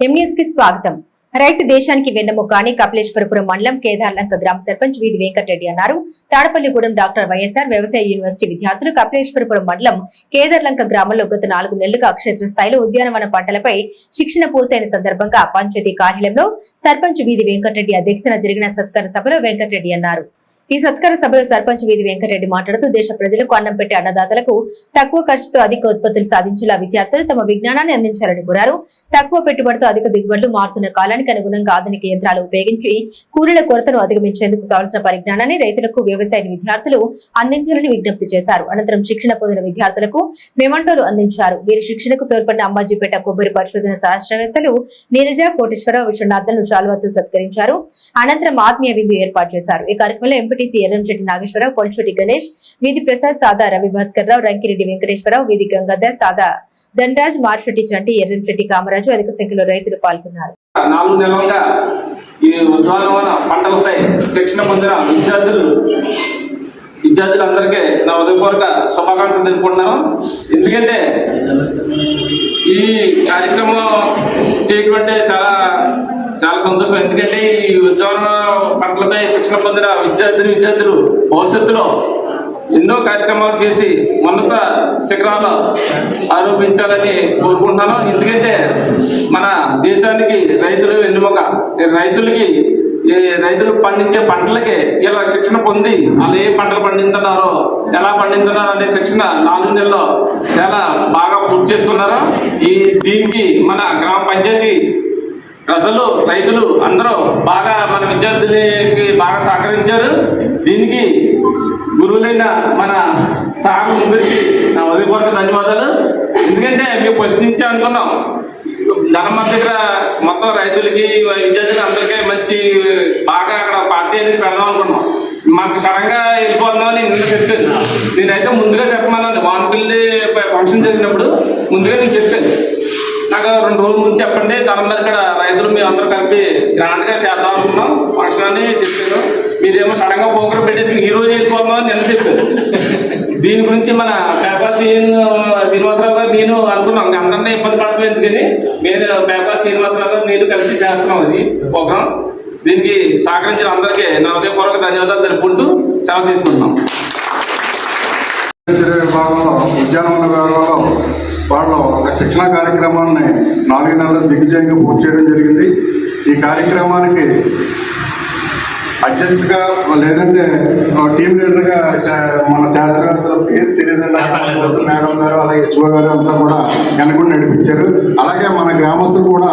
ఎంన్యూస్కి స్వాగతం. రైతు దేశానికి వెన్నెముక అని కపిలేశ్వరపురం మండలం కేదార్లంక గ్రామ సర్పంచ్ వీధి వెంకటరెడ్డి అన్నారు. తాడపల్లిగూడెం డాక్టర్ వైఎస్ఆర్ వ్యవసాయ యూనివర్సిటీ విద్యార్థులు కపిలేశ్వరపురం మండలం కేదార్లంక గ్రామంలో గత నాలుగు నెలలుగా క్షేత్రస్థాయిలో ఉద్యానవన పంటలపై శిక్షణ పూర్తయిన సందర్భంగా పంచాయతీ కార్యాలయంలో సర్పంచ్ వీధి వెంకటరెడ్డి అధ్యక్షతన జరిగిన సత్కార సభలో వెంకటరెడ్డి అన్నారు. ఈ సత్కార సభలో సర్పంచ్ వీధి వెంకరెడ్డి మాట్లాడుతూ దేశ ప్రజలకు అన్నం పెట్టే అన్నదాతలకు తక్కువ ఖర్చుతో అధిక ఉత్పత్తులు సాధించేలా విద్యార్థులు తమ విజ్ఞానాన్ని అందించాలని కోరారు. తక్కువ పెట్టుబడితో అధిక దిగుబడులు మారుతున్న కాలానికి అనుగుణంగా ఆధునిక యంత్రాలు ఉపయోగించి కూలీల కొరతను అధిగమించేందుకు కావాల్సిన పరిజ్ఞానాన్ని రైతులకు వ్యవసాయ విద్యార్థులు అందించాలని విజ్ఞప్తి చేశారు. అనంతరం శిక్షణ పొందిన విద్యార్థులకు మెమంటోలు అందించారు. వీరి శిక్షణకు తోడ్పడిన అంబాజీపేట కొబ్బరి పరిశోధన శాస్త్రవేత్తలు నీరజ కోటేశ్వరరావు విశ్వనాథన్ శాల్వాతో సత్కరించారు. అనంతరం ఆత్మీయ విందు ఏర్పాటు చేశారు. ఈ కార్యక్రమంలో ఎంపీటీసీ ఎర్రంశెట్టి నాగేశ్వరరావు పొలిశెట్టి గణేష్ వీధి ప్రసాద్ సాదా రవి భాస్కర్ రావు రంకిరెడ్డి వెంకటేశ్వరరావు వీధి గంగాధర్ సాదా ధనరాజ్ మార్షెట్టి చంటి ఎర్రంశెట్టి కామరాజు అధిక సంఖ్యలో రైతులు పాల్గొన్నారు. నాలుగు నెలలుగా ఈ ఉద్యానవన పంటలపై శిక్షణ పొందిన విద్యార్థులు విద్యార్థులందరికీ నా ఉదయపూర్వక శుభాకాంక్షలు తెలుపుకుంటున్నాను. ఎందుకంటే ఈ కార్యక్రమం చేయటువంటి చాలా చాలా సంతోషం. ఎందుకంటే ఈ ఉద్యాన పంటలపై శిక్షణ పొందిన విద్యార్థులు విద్యార్థులు భవిష్యత్తులో ఎన్నో కార్యక్రమాలు చేసి ఉన్నత శిఖరాలు ఆరోపించాలని కోరుకుంటున్నాను. ఎందుకంటే మన దేశానికి రైతులు వెన్నుమొక రైతులకి ఈ రైతులు పండించే పంటలకి ఇలా శిక్షణ పొంది వాళ్ళు ఏ పంటలు పండిస్తున్నారో ఎలా పండిస్తున్నారో అనే శిక్షణ నాలుగు నెలల్లో చాలా బాగా పూర్తి చేసుకున్నారు. ఈ దీనికి మన గ్రామ పంచాయతీ ప్రజలు రైతులు అందరూ బాగా మన విద్యార్థులకి బాగా సహకరించారు. దీనికి గురువులైన మన సార్ ముందుకి నా ఉదయపూర్వక ధన్యవాదాలు. ఎందుకంటే మేము ఫస్ట్ నుంచి అనుకున్నాం. ధనమ్మ దగ్గర మొత్తం రైతులకి విద్యార్థులు అందరికీ మంచి బాగా అక్కడ పార్టీ అనేది పెడదాం అనుకున్నాం. మాకు సడన్గా వెళ్ళిపోతున్నామని నిన్న చెప్పాను? నేనైతే ముందుగా చెప్పమన్నాను. వానపల్లి ఫంక్షన్ జరిగినప్పుడు ముందుగా నేను చెప్పాను. నాకు రెండు రోజుల ముందు చెప్పండి. తరందరూ ఇక్కడ రైతులు మేము అందరూ కలిపి గ్రాండ్గా చేద్దాం అనుకున్నాం. ఫంక్షన్ అని చెప్పారు. మీరేమో సడన్గా ప్రోగ్రామ్ పెట్టేసి ఈ రోజు వెళ్ళిపోతున్నాం అని నిన్న చెప్పారు. దీని గురించి మన పేపర్ సీన్ శ్రీనివాసరావు గారు నేను అనుకున్నాం. అందరినీ ఇబ్బంది పడటం ఎందుకని నేను పేపర్ శ్రీనివాసరావు గారు నేను కలిసి చేస్తున్నాం అది ప్రోగ్రామ్ దీనికి సహకరించిన అందరికీ నా హృదయపూర్వక ధన్యవాదాలు తెలుపుకుంటూ సెలవు తీసుకుంటున్నాం. చర్య ఉద్యానవన విభాగంలో శిక్షణ కార్యక్రమాన్ని నాలుగు నెలల దిగ్విజయంగా పూర్తి చేయడం జరిగింది. ఈ కార్యక్రమానికి అధ్యక్షుగా లేదంటే టీం లీడర్గా మన శాస్త్రవేత్తల పేరు తెలియదండి. మేడం గారు అలాగే హెచ్ఓ గారు అంతా కూడా వెనకుండా నడిపించారు. అలాగే మన గ్రామస్తులు కూడా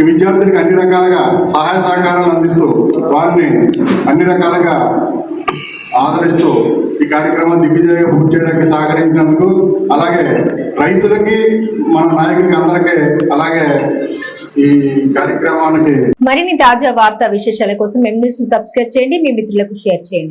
ఈ విద్యార్థులకు అన్ని రకాలుగా సహాయ సహకారాలు అందిస్తూ వారిని అన్ని రకాలుగా ఆదరిస్తూ ఈ కార్యక్రమం దిగ్విజయంగా పూర్తి చేయడానికి సహకరించినందుకు అలాగే రైతులకి మన నాయకులకి అందరికీ అలాగే ఈ కార్యక్రమానికి మరిన్ని తాజా వార్తా విశేషాల కోసం మేము సబ్స్క్రైబ్ చేయండి మీ మిత్రులకు షేర్ చేయండి.